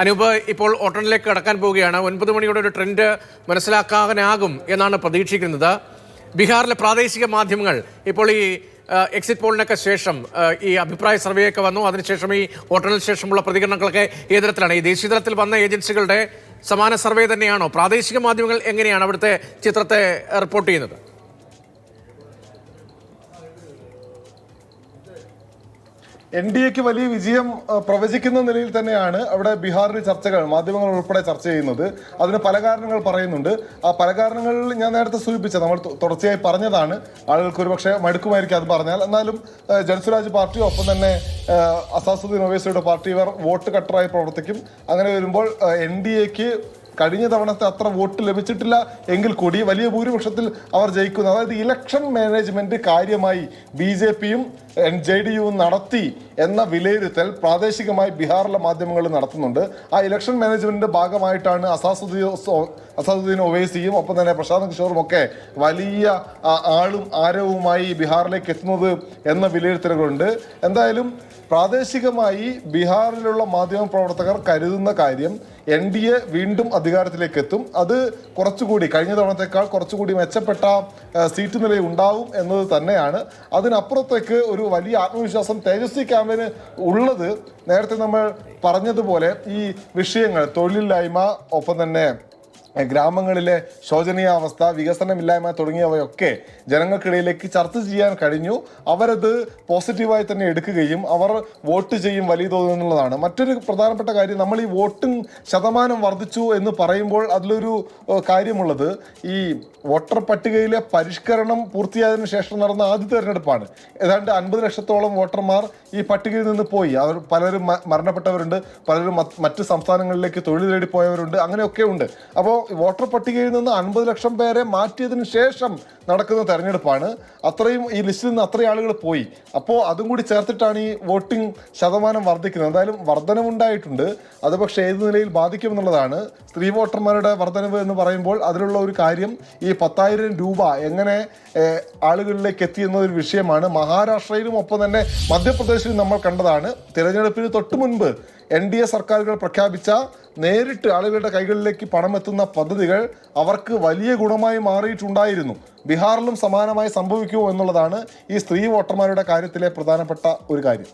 അനൂപ് ഇപ്പോൾ ഓട്ടണിലേക്ക് കടക്കാൻ പോവുകയാണ്. ഒൻപത് മണിയോടെ ഒരു ട്രെൻഡ് മനസ്സിലാക്കാനാകും എന്നാണ് പ്രതീക്ഷിക്കുന്നത്. ബീഹാറിലെ പ്രാദേശിക മാധ്യമങ്ങൾ ഇപ്പോൾ ഈ എക്സിറ്റ് പോളിനൊക്കെ ശേഷം ഈ അഭിപ്രായ സർവേയൊക്കെ വന്നു. അതിനുശേഷം ഈ വോട്ടെണ്ണലിന് ശേഷമുള്ള പ്രതികരണങ്ങളൊക്കെ ഏതരത്തിലാണ് ഈ ദേശീയ തലത്തിൽ വന്ന ഏജൻസികളുടെ സമാന സർവേ തന്നെയാണോ? പ്രാദേശിക മാധ്യമങ്ങൾ എങ്ങനെയാണ് അവിടുത്തെ ചിത്രത്തെ റിപ്പോർട്ട് ചെയ്യുന്നത്? എൻ ഡി എക്ക് വലിയ വിജയം പ്രവചിക്കുന്ന നിലയിൽ തന്നെയാണ് അവിടെ ബീഹാറിൽ ചർച്ചകൾ മാധ്യമങ്ങൾ ഉൾപ്പെടെ ചർച്ച ചെയ്യുന്നത്. അതിന് പല കാരണങ്ങൾ പറയുന്നുണ്ട്. ആ പല കാരണങ്ങളിൽ ഞാൻ നേരത്തെ സൂചിപ്പിച്ച നമ്മൾ തുടർച്ചയായി പറഞ്ഞതാണ്. ആളുകൾക്ക് ഒരുപക്ഷെ മടുക്കുമായിരിക്കും അത് പറഞ്ഞാൽ. എന്നാലും ജൻസുരാജ് പാർട്ടി ഒപ്പം തന്നെ അസാസുദ്ദീൻ ഒവൈസിയുടെ പാർട്ടി ഇവർ വോട്ട് കട്ടറായി പ്രവർത്തിക്കും. അങ്ങനെ വരുമ്പോൾ എൻ ഡി എക്ക് കഴിഞ്ഞ തവണത്തെ അത്ര വോട്ട് ലഭിച്ചിട്ടില്ല. എങ്കിൽ കൂടി വലിയ ഭൂരിപക്ഷത്തിൽ അവർ ജയിക്കുന്നു. അതായത് ഇലക്ഷൻ മാനേജ്മെന്റ് കാര്യമായി ബി ജെ പിയും ജെ ഡി യുവും നടത്തി എന്ന വിലയിരുത്തൽ പ്രാദേശികമായി ബീഹാറിലെ മാധ്യമങ്ങൾ നടത്തുന്നുണ്ട്. ആ ഇലക്ഷൻ മാനേജ്മെന്റിന്റെ ഭാഗമായിട്ടാണ് അസാസുദ്ദീൻ അസാസുദ്ദീൻ ഒവൈസിയും ഒപ്പം തന്നെ പ്രശാന്ത് കിഷോറും ഒക്കെ വലിയ ആളും ആരവുമായി ബീഹാറിലേക്ക് എത്തുന്നത് എന്ന വിലയിരുത്തലുകളുണ്ട്. എന്തായാലും പ്രാദേശികമായി ബീഹാറിലുള്ള മാധ്യമ പ്രവർത്തകർ കരുതുന്ന കാര്യം എൻ ഡി എ വീണ്ടും അധികാരത്തിലേക്ക് എത്തും അത് കുറച്ചുകൂടി കഴിഞ്ഞ തവണത്തേക്കാൾ കുറച്ചുകൂടി മെച്ചപ്പെട്ട സീറ്റ് നില ഉണ്ടാവും എന്നത് തന്നെയാണ്. അതിനപ്പുറത്തേക്ക് ഒരു വലിയ ആത്മവിശ്വാസം തേജസ്വി ക്യാമ്പിന് ഉള്ളത് നേരത്തെ നമ്മൾ പറഞ്ഞതുപോലെ ഈ വിഷയങ്ങൾ തൊഴിലില്ലായ്മ ഒപ്പം തന്നെ ഗ്രാമങ്ങളിലെ ശോചനീയാവസ്ഥ വികസനമില്ലായ്മ തുടങ്ങിയവയൊക്കെ ജനങ്ങൾക്കിടയിലേക്ക് ചർച്ച ചെയ്യാൻ കഴിഞ്ഞു. അവരത് പോസിറ്റീവായി തന്നെ എടുക്കുകയും അവർ വോട്ട് ചെയ്യും വലിയ തോതിൽ എന്നുള്ളതാണ്. മറ്റൊരു പ്രധാനപ്പെട്ട കാര്യം നമ്മൾ ഈ വോട്ടിംഗ് ശതമാനം വർദ്ധിച്ചു എന്ന് പറയുമ്പോൾ അതിലൊരു കാര്യമുള്ളത് ഈ വോട്ടർ പട്ടികയിലെ പരിഷ്കരണം പൂർത്തിയായതിനു ശേഷം നടന്ന ആദ്യ തെരഞ്ഞെടുപ്പാണ്. ഏതാണ്ട് അൻപത് ലക്ഷത്തോളം വോട്ടർമാർ ഈ പട്ടികയിൽ നിന്ന് പോയി. അവർ പലരും മരണപ്പെട്ടവരുണ്ട് പലരും മറ്റ് സംസ്ഥാനങ്ങളിലേക്ക് തൊഴിൽ തേടി പോയവരുണ്ട് അങ്ങനെയൊക്കെ ഉണ്ട്. അപ്പോൾ വോട്ടർ പട്ടികയിൽ നിന്ന് അൻപത് ലക്ഷം പേരെ മാറ്റിയതിന് ശേഷം നടക്കുന്ന തെരഞ്ഞെടുപ്പാണ്. അത്രയും ഈ ലിസ്റ്റിൽ നിന്ന് അത്രയും ആളുകൾ പോയി. അപ്പോൾ അതും കൂടി ചേർത്തിട്ടാണ് ഈ വോട്ടിംഗ് ശതമാനം വർദ്ധിക്കുന്നത്. എന്തായാലും വർധനവുണ്ടായിട്ടുണ്ട് അത് പക്ഷേ ഏത് നിലയിൽ ബാധിക്കുമെന്നുള്ളതാണ് സ്ത്രീ വോട്ടർമാരുടെ വർധനവ് എന്ന് പറയുമ്പോൾ അതിലുള്ള ഒരു കാര്യം ഈ പത്തായിരം രൂപ എങ്ങനെ ആളുകളിലേക്ക് എത്തി എന്നൊരു വിഷയമാണ്. മഹാരാഷ്ട്രയിലും ഒപ്പം തന്നെ മധ്യപ്രദേശിലും നമ്മൾ കണ്ടതാണ്. തിരഞ്ഞെടുപ്പിന് തൊട്ടു മുൻപ് എൻ ഡി എ സർക്കാരുകൾ പ്രഖ്യാപിച്ച നേരിട്ട് ആളുകളുടെ കൈകളിലേക്ക് പണം എത്തുന്ന പദ്ധതികൾ അവർക്ക് വലിയ ഗുണമായി മാറിയിട്ടുണ്ടായിരുന്നു. ബീഹാറിലും സമാനമായി സംഭവിക്കുമോ എന്നുള്ളതാണ് ഈ സ്ത്രീ വോട്ടർമാരുടെ കാര്യത്തിലെ പ്രധാനപ്പെട്ട ഒരു കാര്യം.